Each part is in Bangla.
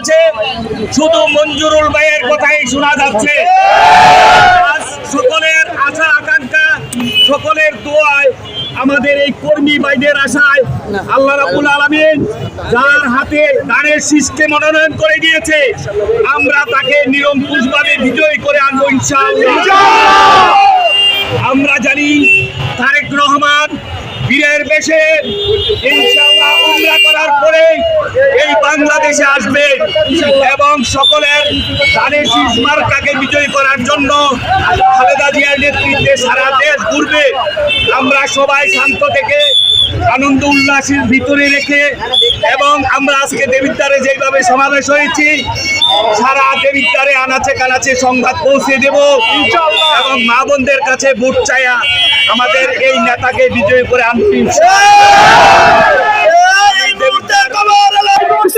কাছে শুধু মঞ্জুরুল ভাইয়ের কথাই শোনা যাচ্ছে। সকলের আশা, আকাঙ্ক্ষা, সকলের দোয়ায় আমাদের এই কর্মী ভাইদের আশায় আল্লাহ রাবুল আলমিন যার হাতে ধানের শীষকে মনোনয়ন করে দিয়েছে, আমরা তাকে নিরঙ্কুশভাবে বিজয়ী করে আনব আমরা জানি তারেক রহমান বীরের বেশে ইনশাআল্লাহ উমরা করার পরে এই বাংলাদেশে আসবে এবং সকলের ধানের শীষ মার্কাকে বিজয়ী করার জন্য খালেদা জিয়ার নেতৃত্বে সারা দেশ ঘুরবে। আমরা সবাই শান্ত থেকে আনন্দ উল্লাসের ভিতরে রেখে এবং আমরা আজকে দেবিদ্বারে যেভাবে সমাবেশ হয়েছি সারা দেবিদ্বারে আনাচে কানাচে সংবাদ পৌঁছে দেব এবং মা বোনদের কাছে ভোট চায়া আমাদের এই নেতাকে বিজয়ী করে আনতে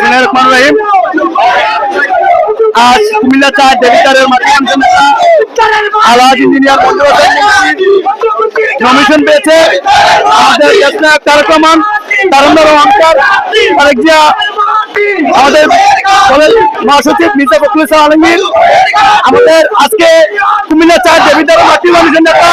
বিসমিল্লাহির রহমানির রহিম। আজ কুমিল্লা মাধ্যমে আলাদ ইঞ্জিনিয়ার নমিশন পেয়েছে আমাদের দেশনায়ক তারেক রহমান, তারুণ্য রহমানকার জিয়া, আমাদের দলের মহাসচিব মির্জা ফখরুল ইসলাম আলমগীর। আমাদের আজকে কুমিল্লা চার দেবিদার মাটি নমিশন নেতা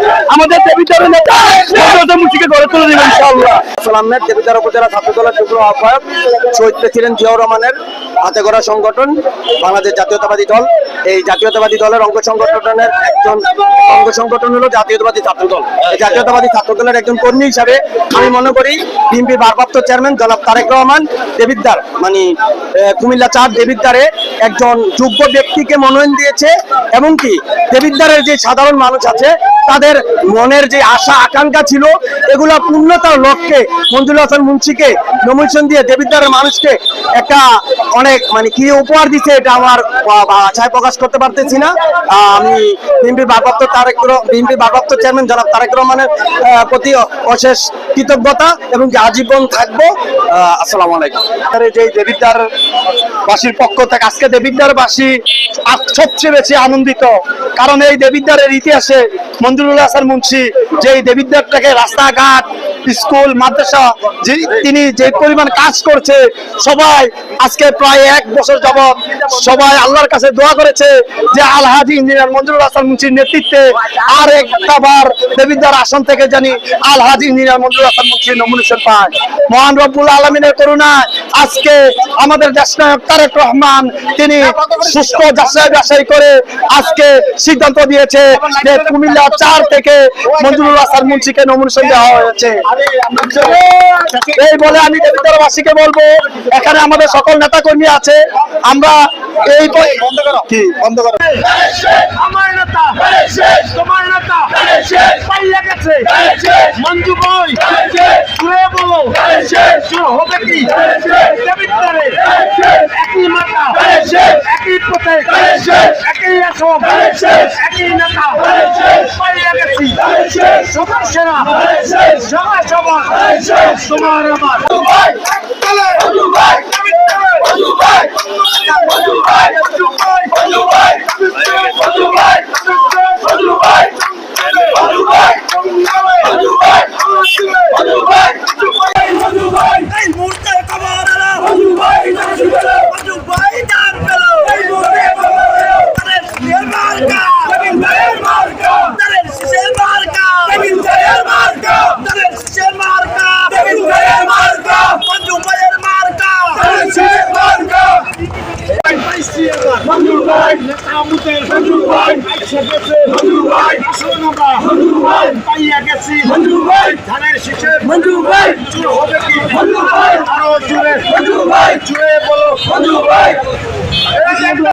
আমাদের দেবিদার নেতা মুন্সিকে গড়ে তুলে দেবেন ইনশাল্লাহ আহমেদ দেবিদার উপজেলা ছাত্র যুগ্ম আহ্বায়ক, শহীদ প্রেসিডেন্ট জিয়াউর রহমানের হাতে গড়া সংগঠন, বাংলাদেশ জাতীয়তাবাদী দল। এই জাতীয়তাবাদী দলের অঙ্গ সংগঠনের একজন অঙ্গ সংগঠন হলো জাতীয়তাবাদী ছাত্র দল এই জাতীয়তাবাদী ছাত্র দলের একজন কর্মী হিসাবে আমি মনে করি বিএনপি ভারপ্রাপ্ত চেয়ারম্যান জনাব তারেক রহমান দেবিদ্দার মানে কুমিল্লা চার দেবিদ্দারে একজন যোগ্য ব্যক্তিকে মনোনয়ন দিয়েছে। এবং কি দেবিদ্দারের যে সাধারণ মানুষ আছে তাদের মনের যে আশা, আকাঙ্ক্ষা ছিল, এগুলা পূর্ণতার লক্ষ্যে মঞ্জুর হাসান মুন্সিকে নমিনেশন দিয়ে দেবিদ্বারের মানুষকে একটা অনেক মানে কি উপহার দিচ্ছে এটা আমার আশায় প্রকাশ করতে পারতেছি না। আমি বিএনপি ভারপ্রাপ্ত তারেক বিএনপি ভারপ্রাপ্ত চেয়ারম্যান জনাব তারেক রহমানের প্রতি অশেষ কৃতজ্ঞতা এবং আজীবন থাকব। আসসালামু আলাইকুম। যে দেবিদ্বার বাসীর পক্ষ থেকে আজকে দেবিদ্বার বাসী সবচেয়ে বেশি আনন্দিত, কারণ এই দেবিদ্বারের ইতিহাসে মঞ্জুরুল হাসান মুন্সি যে এই দেবীদেবটাকে রাস্তাঘাট স্কুল, মাদ্রাসা, যে তিনি যে পরিমাণ কাজ করছে, সবাই আজকে প্রায় এক বছর যাবৎ সবাই আল্লাহর কাছে দোয়া করেছে যে আলহাজি ইঞ্জিনিয়ার মঞ্জুরুল হাসান মুন্সির নেতৃত্বে আর একটা বার দেবিদ্বার আসন থেকে জানি আলহাজি ইঞ্জিনিয়ার মঞ্জুরুল হাসান মুন্সির নমিনেশন পায়। মহান রব্বুল আলমিনের করুণায় আজকে আমাদের দেশনায়ক তারেক রহমান, তিনি সুস্থ যাচাই বাছাই করে আজকে সিদ্ধান্ত দিয়েছে যে কুমিল্লা চার থেকে মঞ্জুরুল হাসান মুন্সিকে নমিনেশন দেওয়া হয়েছে। এই বলে আমি দেবিদ্বারবাসীকে বলব এখানে আমাদের সকল নেতা কর্মী আছে আমরা এই কি? বন্ধ করো। আমার নেতা। তোমার নেতা। পাইয়া গেছে। মঞ্জু বই। বলো। হবে কি? দেবিদ্বারে একই মাতা একই প্রত্যেক আসন একই নেতা। পাইয়া গেছি। সবার। সেরা সবার সবার তোমার আমার এই মুহূর্তে খবর এলো মঞ্জু ভাই নাম পেল তাদের শিশের মার্কা তাদের শিশের মার্কা তাদের শিশের মার্কা মঞ্জু ভাইয়ের মার্কা মঞ্জু ভাই নেতামুদের মঞ্জু ভাই মঞ্জু ভাই আসুন আমরা পাইয়া গেছি ধানের ভাই শুরু হবে কি আরও জুড়ে জুড়ে বলো